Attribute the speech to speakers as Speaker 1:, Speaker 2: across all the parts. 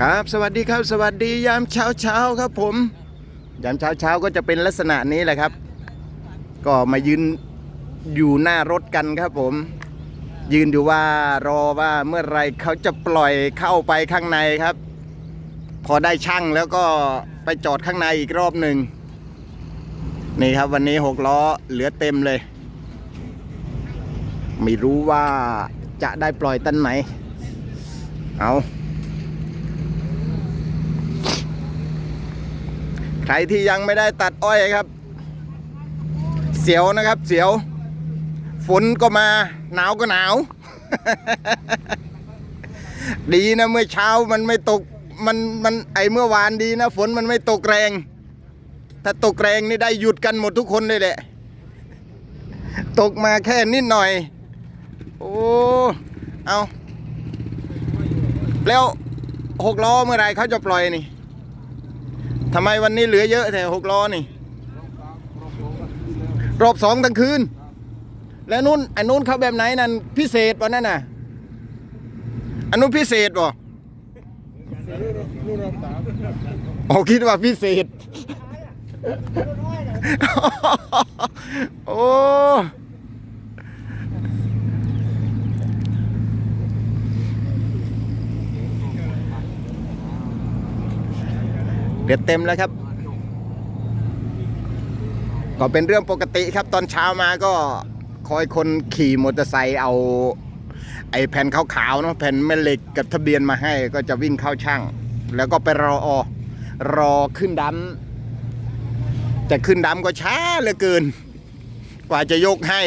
Speaker 1: ครับสวัสดีครับสวัสดียามเช้าเช้าครับผม ยามเช้าเช้าก็จะเป็นลักษณะนี้แหละครับ ก็มายืนอยู่หน้ารถกันครับผม ยืนอยู่ว่ารอว่าเมื่อไรเขาจะปล่อยเข้าไปข้างในครับ พอได้ช่างแล้วก็ไปจอดข้างในอีกรอบหนึ่งนี่ครับวันนี้หกล้อเหลือเต็มเลย ไม่รู้ว่าจะได้ปล่อยตันไหนเอา ใครที่ยังไม่ได้ตัดอ้อยครับ เสียวนะครับ เสียว ฝนก็มา หนาวก็หนาว ดีนะเมื่อเช้ามันไม่ตก มันมันไอเมื่อวานดีนะ ฝนมันไม่ตกแรง ถ้าตกแรงนี่ได้หยุดกันหมดทุกคนเลยแหละ ตกมาแค่นิดหน่อย โอ้ เอาแล้วหกล้อเมื่อไรเขาจะปล่อยนี่ ทำไมวันนี้เหลือเยอะแต่หกล้อนี่ รอบสองทั้งคืน แล้วนู้นอันนู้นเขาแบบไหนนั่นพิเศษป่ะนั่นน่ะ อันนู้นพิเศษป่ะโอ้คิดว่าพิเศษ โอ้ เดือดเต็มแล้วครับ ก็เป็นเรื่องปกติครับตอนเช้ามาก็คอยคนขี่มอเตอร์ไซค์เอา ไอ้แผ่นขาวๆเนาะแผ่นแม่เหล็กกับทะเบียนมาให้ก็จะวิ่งเข้าช่าง แล้วก็ไปรออรอขึ้นดำแต่ขึ้นดำก็ช้าเหลือเกิน กว่าจะยกให้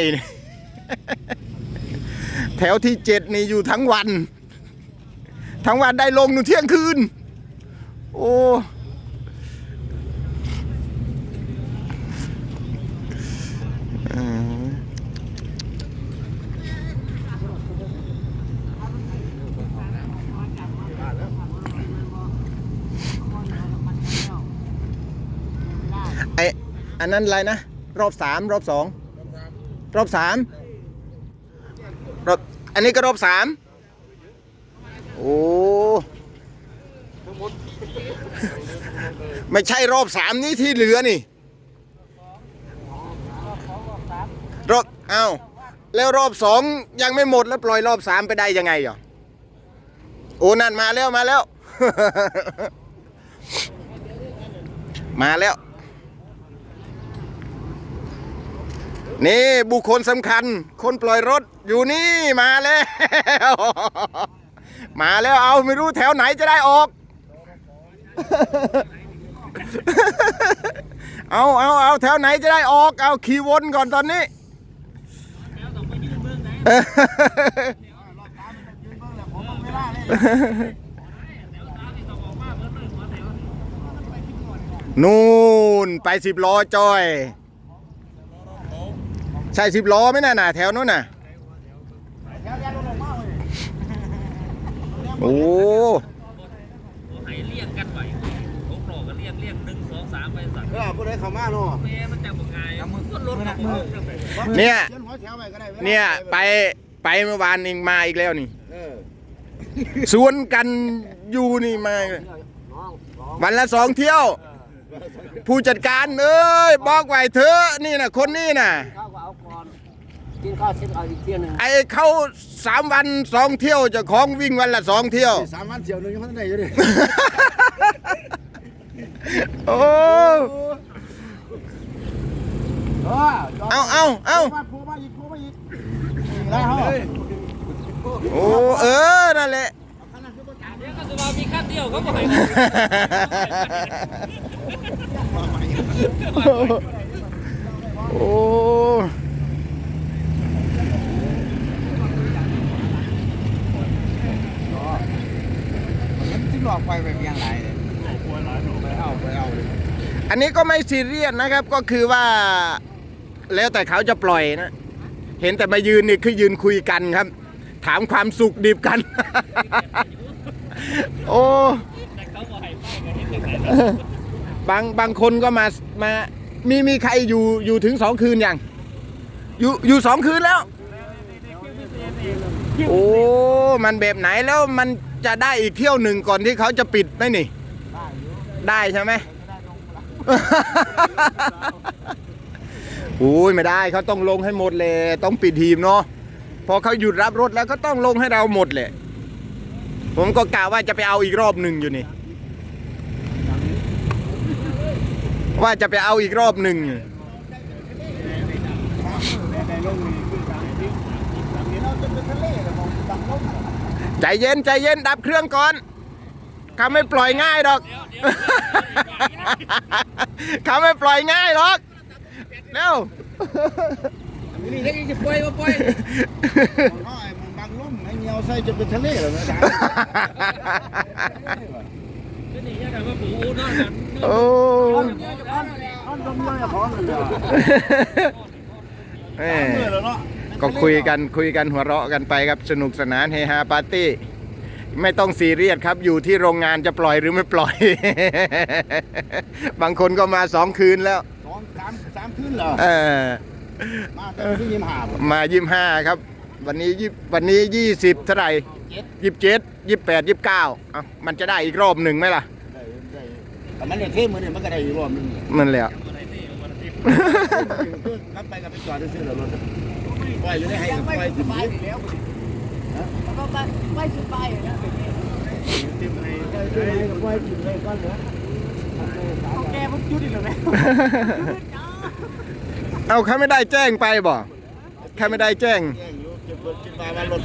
Speaker 1: แถวที่เจ็ดนี่อยู่ทั้งวัน ทั้งวันได้ลงหนูเที่ยงคืน โอ้ ไออันนั้นอะไรนะ รอบสามรอบสองรอบสามรอบอันนี้ก็รอบสามโอ้ไม่ใช่รอบสามนี้ที่เหลือนี่รอบเอ้าแล้วรอบสองยังไม่หมดแล้วปล่อยรอบสามไปได้ยังไงอะโอ้นั่นมาแล้วมาแล้ว มาแล้ว นี่บุคคลสำคัญ คนปล่อยรถอยู่นี่มาแล้ว มาแล้วเอาไม่รู้แถวไหนจะได้ออก เอาเอาเอาแถวไหนจะได้ออก เอาขี่วนก่อนตอนนี้นู่นไปสิบล้อจอย ใช่สิบล้อไหมน่ะน่ะแถวนู้นน่ะ โอ้
Speaker 2: ให้เรียกกันไหวหกหลอกก็เรียกเรียกหนึ่งสองสามไปสั่ง
Speaker 3: เออผู้ใดเข้ามาเนาะ
Speaker 2: แม่มันจะบอกไงมันก็ลดกับมึงจังไป
Speaker 1: เนี่ย
Speaker 3: เขียนหัวแถวไว้ก็ได้
Speaker 1: เนี่ยไปไปเมื่อวานเองมาอีกแล้วนี่
Speaker 3: เออ
Speaker 1: สวนกันอยู่นี่มา
Speaker 3: น้องน้อง
Speaker 1: วันละสองเที่ยว ผู้จัดการเอ้ยบอกไว้เถอะนี่นะคนนี้นะ
Speaker 3: ข้าวก็เอาก่อน กินข้าวเสร็จเอาอีกเที่ยวหนึง
Speaker 1: ไอเขาสามวันสองเที่ยวเจะของวิ่งวันละสองเที่ยว
Speaker 3: สามวันเที่ยวหนึงยังไม่ได้อยู่ดิ
Speaker 1: โอ้
Speaker 3: เออ
Speaker 1: เอาเอาเอา
Speaker 3: มาพูมาอีกพูมาอีกนี่แล้วเฮ้ย
Speaker 1: โอ้เออนั่นแหละ
Speaker 2: เดี๋ยวก็จะมามีขั้นเดียวเขาบอกให้
Speaker 1: โอ้
Speaker 3: ที่หลอกไปแบบยังไงเลยไปเอาไปเอาเลย
Speaker 1: อันนี้ก็ไม่ซีเรียสนะครับก็คือว่า แล้วแต่เขาจะปล่อยนะ เห็นแต่มายืนนี่คือยืนคุยกันครับ ถามความสุขดิบกัน โอ้
Speaker 2: แต่เขาบอกให้ไปกันที่ไหน
Speaker 1: บางบางคนก็มามามีมีใครอยู่อยู่ถึงสองคืนยังอยู่อยู่สองคืนแล้ว โอ้ มันแบบไหนแล้วมัน จะได้อีกเที่ยวหนึ่งก่อนที่เขาจะปิดไหมนี่
Speaker 3: ได้
Speaker 1: ใช่ไหมอุ้ยไม่ได้เขาต้องลงให้หมดเลยต้องปิดทีมเนาะพอเขาหยุดรับรถแล้วก็ต้องลงให้เราหมดเลยผมก็กะว่าจะไปเอาอีกรอบหนึ่งอยู่นี่ ว่าจะไปเอาอีกรอบหนึ่ง
Speaker 3: ในในลงนี่คือทางนี้ทางนี้เราจะเป็นทะเลเลยมองตักลง
Speaker 1: ใจเย็นใจเย็นดับเครื่องก่อนเขาไม่ปล่อยง่ายหรอกเขาไม่ปล่อยง่ายหรอกเร็ว
Speaker 2: นี่ถ้าจะปล่อยก็ปล่อย
Speaker 3: มองห้อยมองบางลุ่มไอ้เงียวใส่จะเป็นทะเลเลยนะจ๊ะ
Speaker 2: ก็นี่ยังไงว่าปูนอนกัน
Speaker 1: โอ้
Speaker 3: อันตรงนี้อย่าของเลยอะ
Speaker 1: แม่
Speaker 3: เมื่อแล้วเนาะ
Speaker 1: ก็คุยกันคุยกันหัวเราะกันไปครับสนุกสนานเฮฮาปาร์ตี้ ไม่ต้องซีเรียสครับ อยู่ที่โรงงานจะปล่อยหรือไม่ปล่อย บางคนก็มาสองคืนแล้ว
Speaker 3: สองสามสามคืนเหรอ
Speaker 1: เออ
Speaker 3: มาแต่ที่ยิ้มหาบ
Speaker 1: มายี่ห้าครับ วันนี้ยี่วันนี้ยี่สิบเท่าไหร่
Speaker 3: เจ็ด
Speaker 1: ยี่สิบเจ็ดยี่แปดยี่เก้าอะมันจะได้อีกรอบหนึ่งไหมล่ะ
Speaker 3: ได้ได้แต่มันเนี่ยเท่มือเนี่ยมันก็ได้อีกรอบนึง
Speaker 1: มันแหละ
Speaker 3: ขับไปกับไปจอดซื้อแล้วรถ ปล่อยอยู่ได้ให้ปล่อยถึงนี้
Speaker 4: ก็ไปไปสุดไปอยู่นะ
Speaker 3: ติมให้ปล่อยถึงให้ปล่อยถึงเลยก้อนเหลือ
Speaker 4: แกผมจุดอีกแล้วไหม
Speaker 1: เอาเขาไม่ได้แจ้งไปบ่เขาไม่ได้แจ้ง
Speaker 3: แย่งอยู่เก็บรถคิดว่าว่ารถ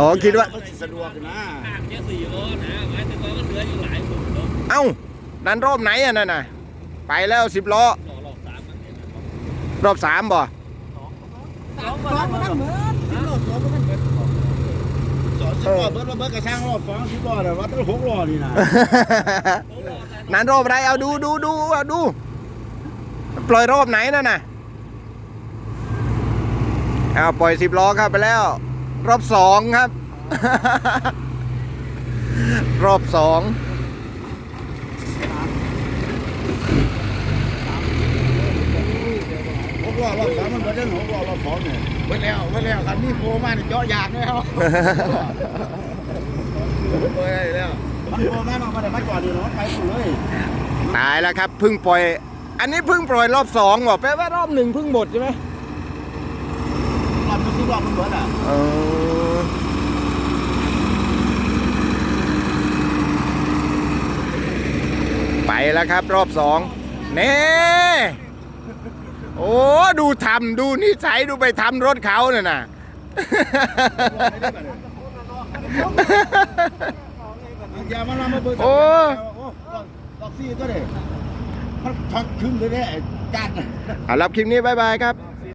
Speaker 1: อ๋อคิดว่า
Speaker 3: มันสิสะดวกนะ
Speaker 2: ห่างแค่สี่โลนะหมายถึงว่ามันเหลืออยู่หลายคนเนาะ
Speaker 1: เอ้านั่นรอบไหนอะนั่นน่ะ ไปแล้วสิบล้อ
Speaker 2: รอรอบสามมันเนี่ย
Speaker 1: รอบสามบ่
Speaker 4: สองคนละเหมือน
Speaker 3: สิบล้อสองมันเบิดสองสิบล้อเบิดว่าเบิดกระช่างรอบสองสิบล้อแต่ว่าตั้งหกล้อนี่นะ
Speaker 1: นั่นรอบอะไรเอาดูดูดูเอาดู ปล่อยรอบไหนนั่นน่ะเอาปล่อยสิบล้อครับไปแล้ว รอบสองครับ รอบสอง
Speaker 3: หก ล้อรอบสองมันเบิดได้หกล้อรอบสองเนี่ยเบิดแล้วเบิดแล้วคันนี้โผล่มาเนี่ยเจาะยางแล้วเบิดได้แล้วมันโผล่มามันมาได้มาจอดอยู่เนาะไปหมดเลย
Speaker 1: ตายแล้วครับเพึ่งปล่อย อันนี้เพึ่งปล่อยรอบสองบอกแปลว่ารอบหนึ่งเพึ่งหมดใช่ไหม
Speaker 3: รอบมันสิบล้อมันเบิดอะ
Speaker 1: เออไปแล้วครับรอบสองเน่ โอ้ดูทำดูนิสัยดูไปทำรถเขาเนี่ยนะ
Speaker 3: อย่ามาลามาเบิด
Speaker 1: โอ้
Speaker 3: รอบสี่ก็ได้มันทักครึ่งเลยเนี่ยไอ้จัด
Speaker 1: เอารับคลิปนี้บายบายครับ